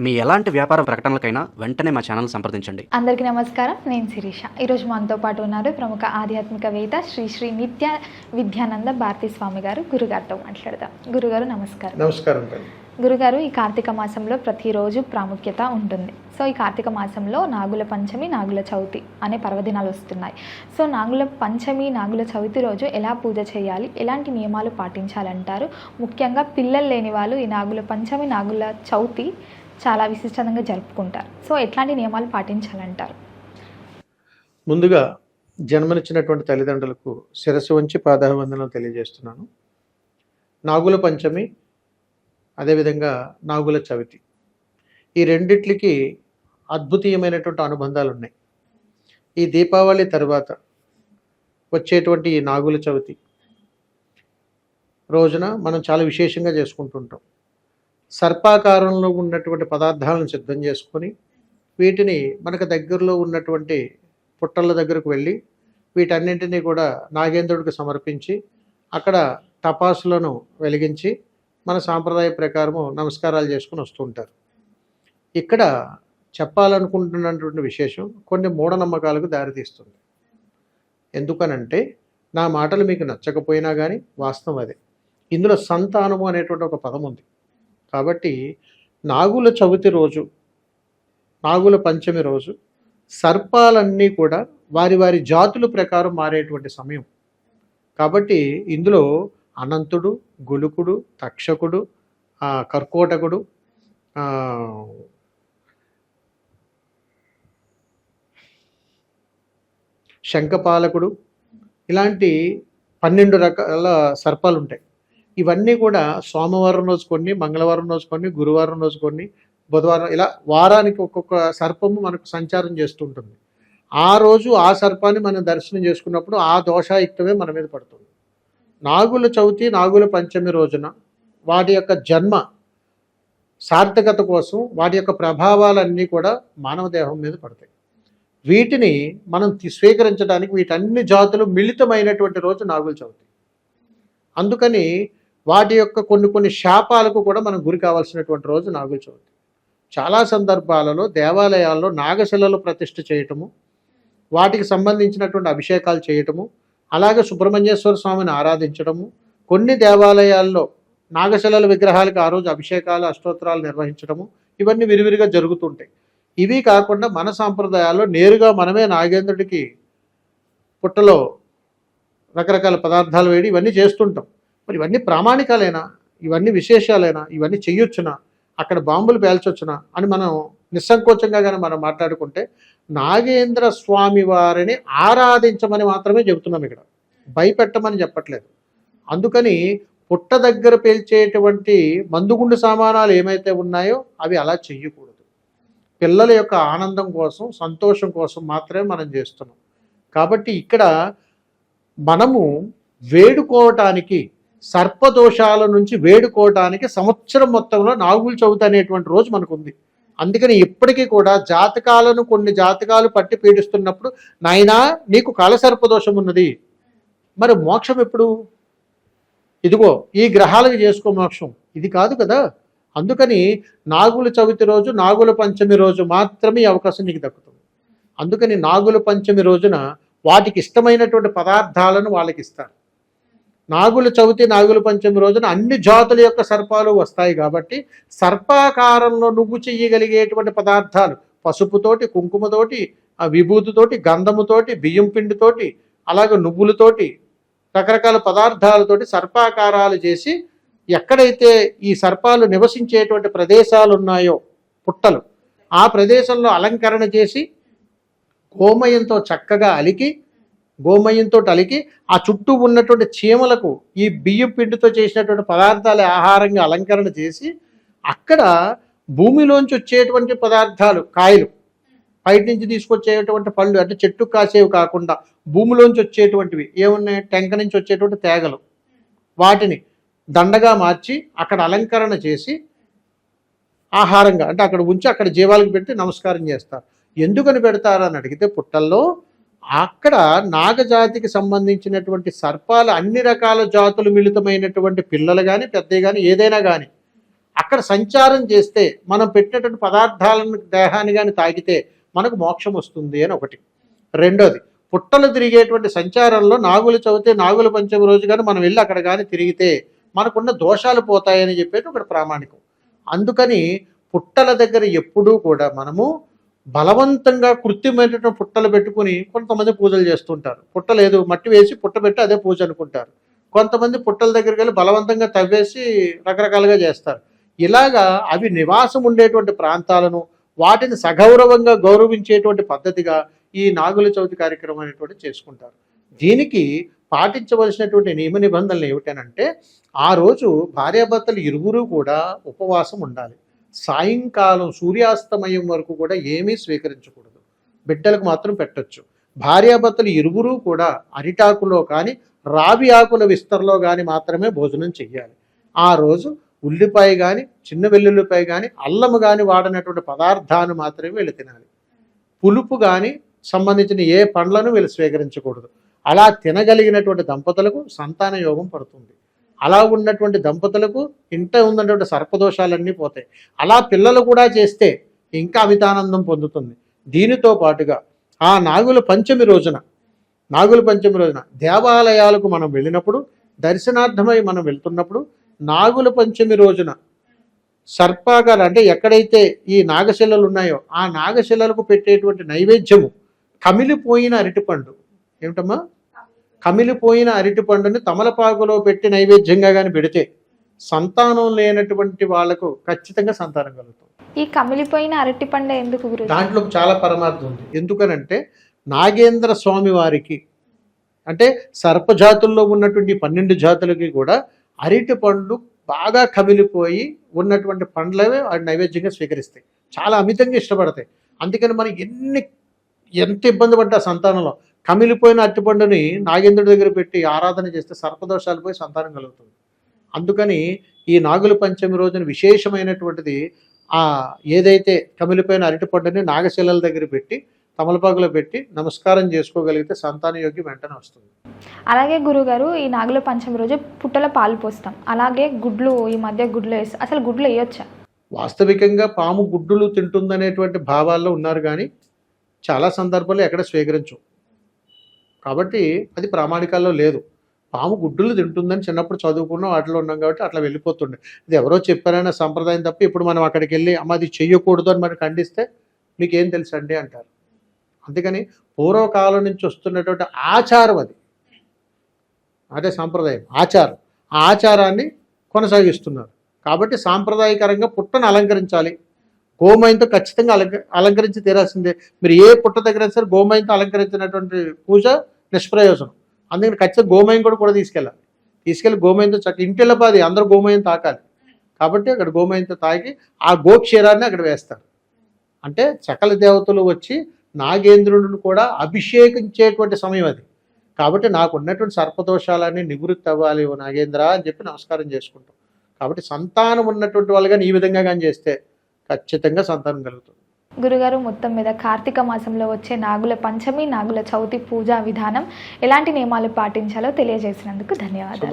మీ ఎలాంటి వ్యాపార ప్రకటనలకైనా వెంటనే మా ఛానల్ సంప్రదించండి. అందరికీ నమస్కారం. నేను శిరీష. ఈరోజు మనతో పాటు ఉన్నారు ప్రముఖ ఆధ్యాత్మికవేత్త శ్రీ శ్రీ నిత్య విద్యానంద భారతీ స్వామి గారు. గురుగారితో మాట్లాడదాం. గురుగారు నమస్కారం. నమస్కారం గురుగారు ఈ కార్తీక మాసంలో ప్రతిరోజు ప్రాముఖ్యత ఉంటుంది. సో ఈ కార్తీక మాసంలో నాగుల పంచమి నాగుల చవితి అనే పర్వదినాలు వస్తున్నాయి. సో నాగుల పంచమి నాగుల చవితి రోజు ఎలా పూజ చేయాలి? ఎలాంటి నియమాలు పాటించాలంటారు? ముఖ్యంగా పిల్లలు లేని వాళ్ళు ఈ నాగుల పంచమి నాగుల చవితి చాలా విశిష్టంగా జరుపుకుంటారు. సో ఎట్లాంటి నియమాలు పాటించాలంటారు? ముందుగా జన్మనిచ్చినటువంటి తల్లిదండ్రులకు శిరస్సు వంచి పాదాభివందనం తెలియజేస్తున్నాను. నాగుల పంచమి అదేవిధంగా నాగుల చవితి. ఈ రెండిట్లకి అద్భుతీయమైనటువంటి అనుబంధాలు ఉన్నాయి ఈ దీపావళి తర్వాత వచ్చేటువంటి ఈ నాగుల చవితి రోజున మనం చాలా విశేషంగా చేసుకుంటుంటాం. సర్పాకారంలో ఉన్నటువంటి పదార్థాలను సిద్ధం చేసుకొని వీటిని మనకు దగ్గరలో ఉన్నటువంటి పుట్టల దగ్గరకు వెళ్ళి వీటన్నింటినీ కూడా నాగేంద్రుడికి సమర్పించి అక్కడ టపాసులను వెలిగించి మన సాంప్రదాయ ప్రకారము నమస్కారాలు చేసుకుని వస్తుంటారు ఇక్కడ చెప్పాలనుకుంటున్నటువంటి విశేషం కొన్ని మూఢనమ్మకాలకు దారితీస్తుంది. ఎందుకనంటే నా మాటలు మీకు నచ్చకపోయినా కానీ వాస్తవం అదే. ఇందులో సంతానము అనేటువంటి ఒక పదం ఉంది. కాబట్టి నాగుల చవితి రోజు నాగుల పంచమి రోజు సర్పాలన్నీ కూడా వారి వారి జాతుల ప్రకారం మారేటువంటి సమయం. కాబట్టి ఇందులో అనంతుడు గులుకుడు తక్షకుడు కర్కోటకుడు శంఖపాలకుడు ఇలాంటి పన్నెండు రకాల సర్పాలు ఉంటాయి ఇవన్నీ కూడా సోమవారం రోజు కొన్ని మంగళవారం రోజు కొన్ని గురువారం రోజు కొన్ని బుధవారం ఇలా వారానికి ఒక్కొక్క సర్పము మనకు సంచారం చేస్తుంటుంది ఆ రోజు ఆ సర్పాన్ని మనం దర్శనం చేసుకున్నప్పుడు ఆ దోషాయుక్తమే మన మీద పడుతుంది. నాగుల చవితి నాగుల పంచమి రోజున వాటి యొక్క జన్మ సార్థకత కోసం వాటి యొక్క ప్రభావాలన్నీ కూడా మానవ దేహం మీద పడతాయి. వీటిని మనం స్వీకరించడానికి వీటన్ని జాతులు మిళితమైనటువంటి రోజు నాగుల చవితి. అందుకని వాటి యొక్క కొన్ని కొన్ని శాపాలకు కూడా మనం గురి కావాల్సినటువంటి రోజు నాగుల చవితి. చాలా సందర్భాలలో దేవాలయాల్లో నాగశిలలు ప్రతిష్ఠ చేయటము వాటికి సంబంధించినటువంటి అభిషేకాలు చేయటము అలాగే సుబ్రహ్మణ్యేశ్వర స్వామిని ఆరాధించడము కొన్ని దేవాలయాల్లో నాగశిలల విగ్రహాలకు ఆ రోజు అభిషేకాలు అష్టోత్తరాలు నిర్వహించడము ఇవన్నీ విరివిరిగా జరుగుతుంటాయి. ఇవి కాకుండా మన సాంప్రదాయాల్లో నేరుగా మనమే నాగేంద్రుడికి పుట్టలో రకరకాల పదార్థాలు వేడి ఇవన్నీ చేస్తుంటాం. మరి ఇవన్నీ ప్రామాణికాలైనా ఇవన్నీ విశేషాలైనా ఇవన్నీ చెయ్యొచ్చునా? అక్కడ బాంబులు పేల్చొచ్చునా? అని మనం నిస్సంకోచంగా కానీ మనం మాట్లాడుకుంటే నాగేంద్ర స్వామి వారిని ఆరాధించమని మాత్రమే చెబుతున్నాం ఇక్కడ. భయపెట్టమని చెప్పట్లేదు. అందుకని పుట్ట దగ్గర పేల్చేటువంటి మందుగుండు సామానాలు ఏమైతే ఉన్నాయో అవి అలా చెయ్యకూడదు. పిల్లల యొక్క ఆనందం కోసం సంతోషం కోసం మాత్రమే మనం చేస్తున్నాం. కాబట్టి ఇక్కడ మనము వేడుకోవటానికి సర్పదోషాల నుంచి వేడుకోవటానికి సంవత్సరం మొత్తంలో నాగుల చవితి అనేటువంటి రోజు మనకు ఉంది అందుకని ఇప్పటికీ కూడా జాతకాలను కొన్ని జాతకాలు పట్టి పీడిస్తున్నప్పుడు నాయనా నీకు కాలసర్పదోషం ఉన్నది. మరి మోక్షం ఎప్పుడు? ఇదిగో ఈ గ్రహాలకు చేసుకో మోక్షం. ఇది కాదు కదా. అందుకని నాగుల చవితి రోజు నాగుల పంచమి రోజు మాత్రమే ఈ అవకాశం నీకు దక్కుతుంది. అందుకని నాగుల పంచమి రోజున వాటికి ఇష్టమైనటువంటి పదార్థాలను వాళ్ళకి ఇస్తారు. నాగుల చవితి నాగుల పంచమి రోజున అన్ని జాతుల యొక్క సర్పాలు వస్తాయి కాబట్టి సర్పాకారంలో నువ్వు చెయ్యగలిగేటువంటి పదార్థాలు పసుపుతోటి కుంకుమతోటి ఆ విభూతితోటి గంధముతోటి బియ్యం పిండితోటి అలాగే నువ్వులతోటి రకరకాల పదార్థాలతోటి సర్పాకారాలు చేసి ఎక్కడైతే ఈ సర్పాలు నివసించేటువంటి ప్రదేశాలు ఉన్నాయో పుట్టలు ఆ ప్రదేశంలో అలంకరణ చేసి గోమయంతో చక్కగా అలికి గోమయంతో అలికి ఆ చుట్టూ ఉన్నటువంటి చీమలకు ఈ బియ్యం పిండితో చేసినటువంటి పదార్థాలే ఆహారంగా అలంకరణ చేసి అక్కడ భూమిలోంచి వచ్చేటువంటి పదార్థాలు కాయలు బయట నుంచి తీసుకొచ్చేటువంటి పళ్ళు అంటే చెట్టు కాసేవి కాకుండా భూమిలోంచి వచ్చేటువంటివి. ఏమున్నాయి? టెంక నుంచి వచ్చేటువంటి తేగలు. వాటిని దండగా మార్చి అక్కడ అలంకరణ చేసి ఆహారంగా అంటే అక్కడ ఉంచి అక్కడ జీవాలకు పెట్టి నమస్కారం చేస్తారు. ఎందుకని పెడతారు అని అడిగితే పుట్టల్లో అక్కడ నాగజాతికి సంబంధించినటువంటి సర్పాలు అన్ని రకాల జాతులు మిళితమైనటువంటి పిల్లలు కానీ పెద్దవి కానీ ఏదైనా కానీ అక్కడ సంచారం చేస్తే మనం పెట్టినటువంటి పదార్థాలను దేహాన్ని కానీ తాగితే మనకు మోక్షం వస్తుంది అని ఒకటి. రెండోది పుట్టలు తిరిగేటువంటి సంచారంలో నాగులు చవితే నాగుల పంచమి రోజు కానీ మనం వెళ్ళి అక్కడ కానీ తిరిగితే మనకున్న దోషాలు పోతాయని చెప్పేది ఒకటి ప్రామాణికం. అందుకని పుట్టల దగ్గర ఎప్పుడూ కూడా మనము బలవంతంగా కృత్రిమైనటువంటి పుట్టలు పెట్టుకుని కొంతమంది పూజలు చేస్తుంటారు. పుట్ట లేదు మట్టి వేసి పుట్ట పెట్టి అదే పూజ అనుకుంటారు. కొంతమంది పుట్టల దగ్గరికి వెళ్ళి బలవంతంగా తవ్వేసి రకరకాలుగా చేస్తారు. ఇలాగా అవి నివాసం ఉండేటువంటి ప్రాంతాలను వాటిని సగౌరవంగా గౌరవించేటువంటి పద్ధతిగా ఈ నాగుల చవితి కార్యక్రమం అనేటువంటి చేసుకుంటారు. దీనికి పాటించవలసినటువంటి నియమ నిబంధనలు ఏమిటనంటే ఆ రోజు భార్యాభర్తలు ఇరువురు కూడా ఉపవాసం ఉండాలి. సాయంకాలం సూర్యాస్తమయం వరకు కూడా ఏమీ స్వీకరించకూడదు. బిడ్డలకు మాత్రం పెట్టొచ్చు. భార్యాభర్తలు ఇరువురు కూడా అరిటాకులో కానీ రావి ఆకుల విస్తరలో కానీ మాత్రమే భోజనం చెయ్యాలి. ఆ రోజు ఉల్లిపాయ కానీ చిన్న వెల్లుల్లిపాయ కానీ అల్లము కానీ వాడినటువంటి పదార్థాన్ని మాత్రమే వీళ్ళు తినాలి. పులుపు కానీ సంబంధించిన ఏ పండ్లను వీళ్ళు స్వీకరించకూడదు. అలా తినగలిగినటువంటి దంపతులకు సంతాన యోగం పడుతుంది. అలా ఉన్నటువంటి దంపతులకు ఇంట ఉన్నటువంటి సర్పదోషాలన్నీ పోతాయి. అలా పిల్లలు కూడా చేస్తే ఇంకా అమితానందం పొందుతుంది. దీనితో పాటుగా ఆ నాగుల పంచమి రోజున నాగుల పంచమి రోజున దేవాలయాలకు మనం వెళ్ళినప్పుడు దర్శనార్థమై మనం వెళ్తున్నప్పుడు నాగుల పంచమి రోజున సర్పాకార అంటే ఎక్కడైతే ఈ నాగశిలలు ఉన్నాయో ఆ నాగశిలలకు పెట్టేటువంటి నైవేద్యము కమిలిపోయిన అరటిపండు. ఏమిటమ్మా? కమిలిపోయిన అరటిపండుని తమలపాకులో పెట్టి నైవేద్యంగా కానీ పెడితే సంతానం లేనటువంటి వాళ్ళకు ఖచ్చితంగా సంతానం కలుగుతుంది. ఈ కమిలిపోయిన అరటి పండు ఎందుకు దాంట్లో చాలా పరమార్థం ఉంది. ఎందుకనంటే నాగేంద్ర స్వామి వారికి అంటే సర్పజాతుల్లో ఉన్నటువంటి పన్నెండు జాతులకి కూడా అరటి పండ్లు బాగా కమిలిపోయి ఉన్నటువంటి పండ్లవే వాడి నైవేద్యంగా స్వీకరిస్తాయి. చాలా అమితంగా ఇష్టపడతాయి. అందుకని మనం ఎన్ని ఎంత ఇబ్బంది పడ్డా సంతానంలో కమిలిపోయిన అరటిపండుని నాగేంద్రుడి దగ్గర పెట్టి ఆరాధన చేస్తే సర్పదోషాలు పోయి సంతానం కలుగుతుంది. అందుకని ఈ నాగుల పంచమి రోజున విశేషమైనటువంటిది ఆ ఏదైతే కమిలిపోయిన అరటిపండుని నాగశిలల దగ్గర పెట్టి తమలపాకులో పెట్టి నమస్కారం చేసుకోగలిగితే సంతాన యోగ్యం వెంటనే వస్తుంది. అలాగే గురుగారు ఈ నాగుల పంచమి రోజు పుట్టల పాలు పోస్తాం. అలాగే గుడ్లు ఈ మధ్య గుడ్లు వేసి అసలు గుడ్లు వేయొచ్చా? వాస్తవికంగా పాము గుడ్డులు తింటుందనేటువంటి భావాల్లో ఉన్నారు కానీ చాలా సందర్భాల్లో ఎక్కడ స్వీకరించు కాబట్టి అది ప్రామాణికాల్లో లేదు. పాము గుడ్డులు తింటుందని చిన్నప్పుడు చదువుకున్నాం వాటిలో ఉన్నాం కాబట్టి అట్లా వెళ్ళిపోతుండే. ఇది ఎవరో చెప్పారనే సంప్రదాయం తప్ప ఇప్పుడు మనం అక్కడికి వెళ్ళి అమ్మ అది చెయ్యకూడదు అని మనకు ఖండిస్తే మీకేం తెలుసండి అంటారు. అందుకని పూర్వకాలం నుంచి వస్తున్నటువంటి ఆచారం అది. అదే సాంప్రదాయం ఆచారం. ఆ ఆచారాన్ని కొనసాగిస్తున్నారు. కాబట్టి సాంప్రదాయకరంగా పుట్టను అలంకరించాలి. గోమయంతో ఖచ్చితంగా అలంక అలంకరించి తీరాల్సిందే. మీరు ఏ పుట్ట దగ్గర సరే గోమయంతో అలంకరించినటువంటి పూజ నిష్ప్రయోజనం. అందుకని ఖచ్చితంగా గోమయం కూడా కూడా తీసుకెళ్ళాలి తీసుకెళ్ళి గోమయంతో చక్క ఇంటిల్లపాది అందరూ గోమయం తాకాలి. కాబట్టి అక్కడ గోమయంతో తాకి ఆ గోక్షీరాన్ని అక్కడ వేస్తారు. అంటే సకల దేవతలు వచ్చి నాగేంద్రుడిని కూడా అభిషేకించేటువంటి సమయం అది. కాబట్టి నాకు ఉన్నటువంటి సర్పదోషాలన్నీ నివృత్తి అవ్వాలి నాగేంద్ర అని చెప్పి నమస్కారం చేసుకుంటాం. కాబట్టి సంతానం ఉన్నటువంటి వాళ్ళు కానీ ఈ విధంగా కానీ చేస్తే ఖచ్చితంగా సంతానం కలుగుతుంది. గురుగారు మొత్తం మీద కార్తీక మాసంలో వచ్చే నాగుల పంచమి నాగుల చవితి పూజా విధానం ఎలాంటి నియమాలు పాటించాలో తెలియజేసినందుకు ధన్యవాదాలు.